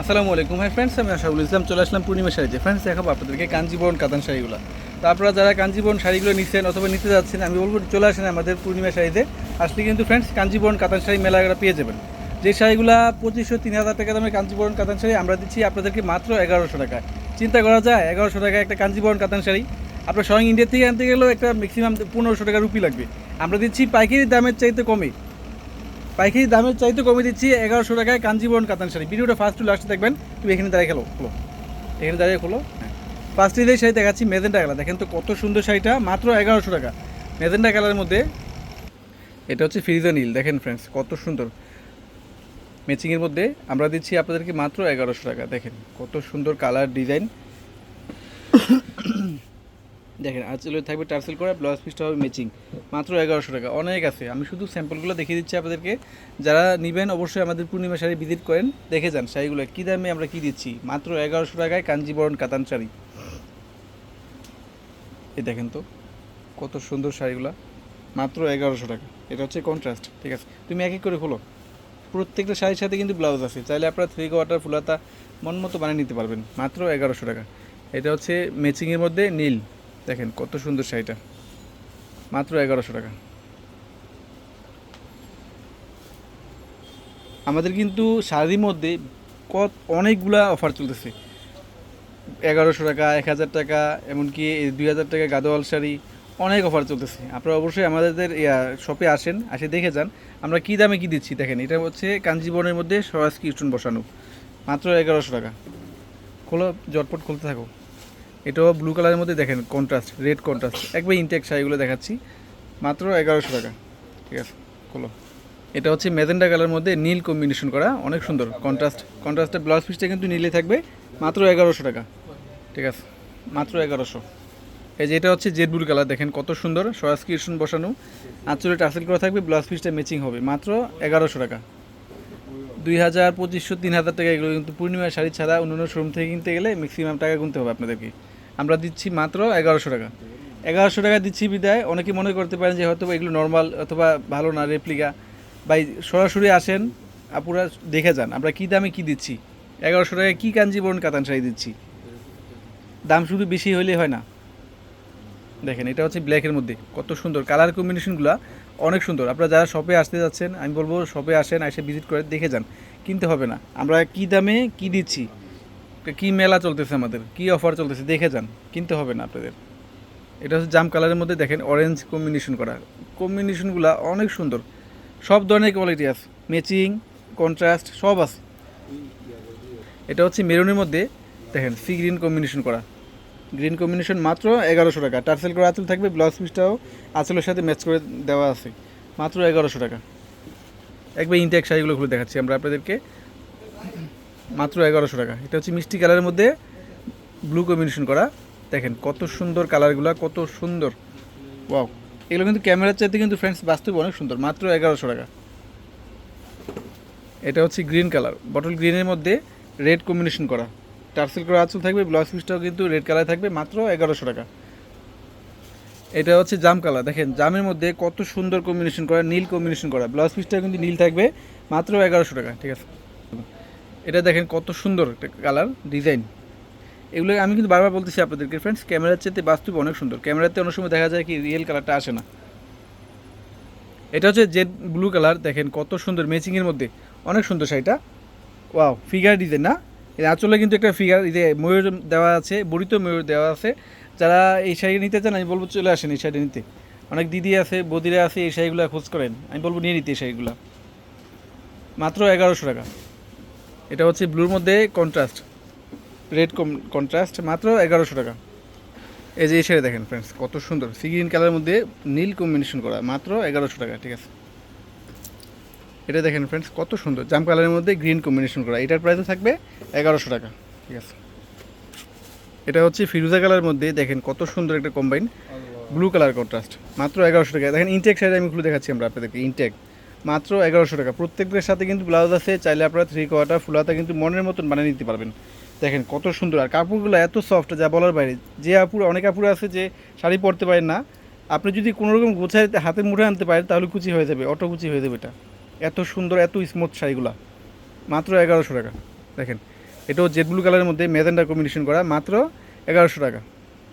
আসসালামু আলাইকুম। Hi friends আমি আশাউল ইসলাম। চলে আসলাম পূর্ণিমা শাড়িতে। ফ্রেন্ডস দেখাবো আপনাদেরকে কাঞ্জিবরণ কাতান শাড়িগুলো। তো আপনারা যারা কাঞ্জিবরণ শাড়িগুলো নিচ্ছেন অথবা নিতে যাচ্ছেন, আমি বলব চলে আসেন আমাদের পূর্ণিমা শাড়িতে। আসলে কিন্তু ফ্রেন্ডস কাঞ্জিবরণ কাতান শাড়ি মেলাগুলো পেয়ে যাবেন। যে শাড়িগুলো পঁচিশশো, তিন হাজার টাকা দামের কাঞ্জিবরণ কাতান শাড়ি আমরা দিচ্ছি আপনাদেরকে মাত্র এগারোশো টাকা চিন্তা করা যায়, এগারোশো টাকা একটা কাঞ্জিবরণ কাতান শাড়ি। আপনার স্বয়ং ইন্ডিয়া থেকে আনতে গেলেও একটা ম্যাক্সিমাম পনেরোশো টাকা রুপি লাগবে। আমরা দিচ্ছি পাইকারি দামের চাইতে কমে। পাইকারি দামের চাইতে কমে দিচ্ছি এগারোশো টাকায় কাঞ্জিবরণ কাতান শাড়ি। ভিডিওটা ফার্স্ট টু লাস্ট দেখবেন, তুমি এখানে দাঁড়িয়ে খেলো, খোলো। এখানে দাঁড়িয়ে খোলো হ্যাঁ। ফার্স্ট ঈদের শাড়ি দেখাচ্ছি মেজেন্টা কালার। দেখেন তো কত সুন্দর শাড়িটা, মাত্র এগারোশো টাকা। মেজেন্টা কালারের মধ্যে, এটা হচ্ছে ফিরিজা নীল। দেখেন ফ্রেন্ডস কত সুন্দর। ম্যাচিংয়ের মধ্যে আমরা দিচ্ছি আপনাদেরকে মাত্র এগারোশো টাকা। দেখেন কত সুন্দর কালার ডিজাইন দেখেন আঁচলে থাকবে টার্সেল করা ব্লাউজ পিসটা হবে ম্যাচিং। মাত্র এগারোশো টাকা। অনেক আছে। আমি শুধু স্যাম্পলগুলো দেখিয়ে দিচ্ছি আপনাদেরকে। যারা নেবেন, অবশ্যই আমাদের পূর্ণিমা শাড়ি ভিজিট করেন, দেখে যান শাড়িগুলো কী দামে আমরা কী দিচ্ছি। মাত্র এগারোশো টাকায় কাঞ্জিবরণ কাতান শাড়ি। এই দেখেন তো, কত সুন্দর শাড়িগুলো। মাত্র এগারোশো টাকা। এটা হচ্ছে কন্ট্রাস্ট ঠিক আছে? তুমি এক এক করে খোলো। প্রত্যেকটা শাড়ির সাথে কিন্তু ব্লাউজ আছে। চাইলে আপনারা থ্রি কোয়ার্টার ফুলাতা মন মতো বানিয়ে নিতে পারবেন। মাত্র এগারোশো টাকা। এটা হচ্ছে ম্যাচিংয়ের মধ্যে নীল। দেখেন কত সুন্দর শাড়িটা। মাত্র এগারোশো টাকা। আমাদের কিন্তু শাড়ির মধ্যে কত অনেকগুলা অফার চলতেছে। এগারোশো টাকা, এক হাজার টাকা, এমনকি দুই হাজার টাকা গাদোয়াল শাড়ি অনেক অফার চলতেছে। আপনারা অবশ্যই আমাদের শপে আসেন, আসে দেখে যান, আমরা কী দামে কী দিচ্ছি দেখেন। এটা হচ্ছে কাঞ্জিবরণের মধ্যে সরাস কিস্টন বসানো। মাত্র এগারোশো টাকা। খোলো, জটপট খুলতে থাকো। এটাও ব্লু কালারের মধ্যে দেখেন কন্ট্রাস্ট রেড কন্ট্রাস্ট একবার ইনটেক শাড়িগুলো দেখাচ্ছি, মাত্র এগারোশো টাকা। ঠিক আছে, খোলো। এটা হচ্ছে মেজেন্ডা কালার মধ্যে নীল কম্বিনেশন করা, অনেক সুন্দর। কন্ট্রাস্ট কন্ট্রাস্টের ব্লাউজ পিসটা কিন্তু নীলে থাকবে, মাত্র এগারোশো টাকা। ঠিক আছে, মাত্র এগারোশো। এই যে এটা হচ্ছে জেড ব্লু কালার দেখেন কত সুন্দর সরাস বসানো। আঁচলে টাসেল করা থাকবে ব্লাউজ পিসটা ম্যাচিং হবে, মাত্র এগারোশো টাকা। দুই হাজার পঁচিশশো, তিন হাজার টাকা, এগুলো কিন্তু পূর্ণিমার শাড়ি ছাড়া অন্যান্য শোরুম থেকে কিনতে গেলে ম্যাক্সিমাম টাকা গুনতে হবে আপনাদেরকে। আমরা দিচ্ছি মাত্র এগারোশো টাকা। এগারোশো টাকা দিচ্ছি বিদায়। অনেকে মনে করতে পারেন যে হয়তো এগুলো নর্মাল অথবা ভালো না রেপ্লিকা বা সরাসরি আসেন, আপুরা দেখে যান, আমরা কী দামে কী দিচ্ছি। এগারোশো টাকায় কী কাঞ্জিবরণ কাতান শাড়ি দিচ্ছি? দাম শুধু বেশি হইলে হয় না। দেখেন, এটা হচ্ছে ব্ল্যাকের মধ্যে। কত সুন্দর। কালার কম্বিনেশনগুলো অনেক সুন্দর। আপনারা যারা শপে আসতে যাচ্ছেন, আমি বলব শপে আসেন, এসে ভিজিট করে দেখে যান। কিনতে হবে না। আমরা কি দামে কি দিচ্ছি? কি মেলা চলতেছে আমাদের? কি অফার চলতেছে? দেখে যান। কিনতে হবে না আপনাদের। এটা হচ্ছে জাম কালারের মধ্যে দেখেন অরেঞ্জ কম্বিনেশন করা। কম্বিনেশনগুলো অনেক সুন্দর। সব ধরনের কোয়ালিটি আছে। ম্যাচিং কন্ট্রাস্ট সব আছে। এটা হচ্ছে মেরুনের মধ্যে, দেখেন সি গ্রিন কম্বিনেশন করা। গ্রিন কম্বিনেশন মাত্র এগারোশো টাকা। টার্সেল করে আঁচল থাকবে ব্লাউজ পিসটাও আঁচলের সাথে ম্যাচ করে দেওয়া আছে। মাত্র এগারোশো টাকা। একবার ইনটেক শাড়িগুলো খুলে দেখাচ্ছি। আমরা আপনাদেরকে মাত্র এগারোশো টাকা। এটা হচ্ছে মিষ্টি কালারের মধ্যে ব্লু কম্বিনেশন করা। দেখেন কত সুন্দর কালারগুলো, কত সুন্দর। ওয়াও এগুলো কিন্তু ক্যামেরার চাইতে কিন্তু ফ্রেন্ডস বাস্তবে অনেক সুন্দর, মাত্র এগারোশো টাকা। এটা হচ্ছে গ্রিন কালার বটল গ্রিনের মধ্যে রেড কম্বিনেশন করা। টার্সেল করা আঁচল থাকবে ব্লাউজ পিসটাও কিন্তু রেড কালার থাকবে, মাত্র এগারোশো টাকা। এটা হচ্ছে জাম কালার দেখেন জামের মধ্যে কত সুন্দর কম্বিনেশন করা, নীল কম্বিনেশন করা। ব্লাউজ পিসটাও কিন্তু নীল থাকবে, মাত্র এগারোশো টাকা, ঠিক আছে? এটা দেখেন কত সুন্দর একটা কালার, ডিজাইন। এগুলো আমি কিন্তু বারবার বলতেছি আপনাদেরকে ফ্রেন্ডস ক্যামেরার চেয়ে বাস্তব অনেক সুন্দর। ক্যামেরাতে অনেক সময় দেখা যায় কি রিয়েল কালারটা আসে না। এটা হচ্ছে জেড ব্লু কালার দেখেন কত সুন্দর ম্যাচিংয়ের মধ্যে। অনেক সুন্দর শাড়িটা। ওয়াও ফিগার ডিজাইন না? এই আঁচলে কিন্তু একটা ফিগার ইয়ে ময়ূর দেওয়া আছে, বড়িত ময়ূর দেওয়া আছে। যারা এই শাড়ি নিতে চান, আমি বলব চলে আসেন এই শাড়ি নিতে। অনেক দিদি আছে, বদিরা আছে, এই শাড়িগুলো খোঁজ করেন। আমি বলব নিয়ে নিতে এই শাড়িগুলো। মাত্র এগারোশো টাকা। এটা হচ্ছে ব্লুর মধ্যে কন্ট্রাস্ট রেড কন্ট্রাস্ট মাত্র এগারোশো টাকা। এই যে এই শাড়ি দেখেন ফ্রেন্ডস কত সুন্দর। সি গ্রিন কালারের মধ্যে নীল কম্বিনেশন করা, মাত্র এগারোশো টাকা, ঠিক আছে? এটা দেখেন ফ্রেন্ডস কত সুন্দর। জাম কালারের মধ্যে গ্রিন কম্বিনেশন করা, এটার প্রাইসও থাকবে এগারোশো টাকা, ঠিক আছে? এটা হচ্ছে ফিরোজা কালারের মধ্যে, দেখেন কত সুন্দর একটা কম্বাইন ব্লু কালার কন্ট্রাস্ট মাত্র এগারোশো টাকা। দেখেন ইনটেক শাড়ি আমি খুলে দেখাচ্ছি আমরা আপনাদেরকে ইনটেক মাত্র এগারোশো টাকা। প্রত্যেকের সাথে কিন্তু ব্লাউজ আছে, চাইলে আপনারা থ্রি কোয়ার্টার ফুলাতা কিন্তু মনের মতন বানিয়ে নিতে পারবেন। দেখেন কত সুন্দর। আর কাপড়গুলো এত সফট যা বলার বাইরে। যে আপুর, অনেক আপুরা আছে যে শাড়ি পরতে পারেন না। আপনি যদি কোনো রকম গোছায় হাতে মুঠে আনতে পারেন, তাহলে কুচি হয়ে যাবে, অটো কুচি হয়ে যাবে এটা। এত সুন্দর, এত স্মুথ শাড়িগুলো। মাত্র এগারোশো টাকা। দেখেন, এটাও জেড ব্লু কালারের মধ্যে মেজেন্ডা কম্বিনেশন করা, মাত্র এগারোশো টাকা।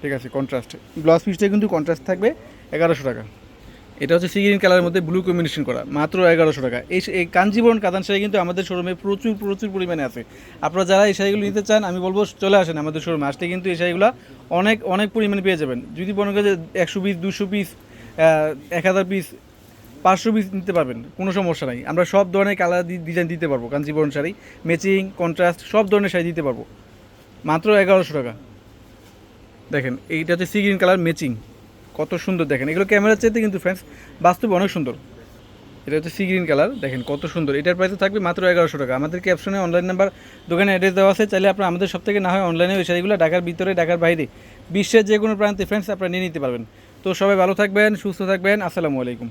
ঠিক আছে কন্ট্রাস্ট ব্লাউজ পিসটা কিন্তু কন্ট্রাস্ট থাকবে, এগারোশো টাকা। এটা হচ্ছে সিগ্রিন কালারের মধ্যে ব্লু কম্বিনেশন করা, মাত্র এগারোশো টাকা। এই এই কাঞ্জিবরণ কাতান শাড়ি কিন্তু আমাদের শোরুমে প্রচুর প্রচুর পরিমাণে আছে। আপনারা যারা এই শাড়িগুলো নিতে চান, আমি বলব চলে আসেন আমাদের শোরুমে আসলে কিন্তু এই শাড়িগুলো অনেক অনেক পরিমাণে পেয়ে যাবেন। যদি মনে করেন একশো পিস দুশো পিস এক হাজার পিস পাঁচশো পিস নিতে পারবেন, কোনো সমস্যা নাই। আমরা সব ধরনের কালার ডিজাইন দিতে পারব, কাঞ্জিবরণ শাড়ি ম্যাচিং কন্ট্রাস্ট সব ধরনের শাড়ি দিতে পারব। মাত্র এগারোশো টাকা। দেখেন, এইটা হচ্ছে সি গ্রিন কালার ম্যাচিং কত সুন্দর দেখেন। এগুলো ক্যামেরার চাইতে কিন্তু ফ্রেন্ডস বাস্তবে অনেক সুন্দর। এটা হচ্ছে সি গ্রিন কালার দেখেন কত সুন্দর। এটার প্রাইস থাকবে মাত্র এগারোশো টাকা। আমাদের ক্যাপশনে অনলাইন নাম্বার দোকানে অ্যাড্রেস দেওয়া আছে, চাইলে আপনার আমাদের সব থেকে না হয় অনলাইনে ওই শাড়িগুলো ঢাকার ভিতরে, ঢাকার বাইরে, বিশ্বের যে কোনো প্রান্তে ফ্রেন্ডস আপনারা নিয়ে নিতে পারবেন। তো সবাই ভালো থাকবেন, সুস্থ থাকবেন, আসসালামু আলাইকুম।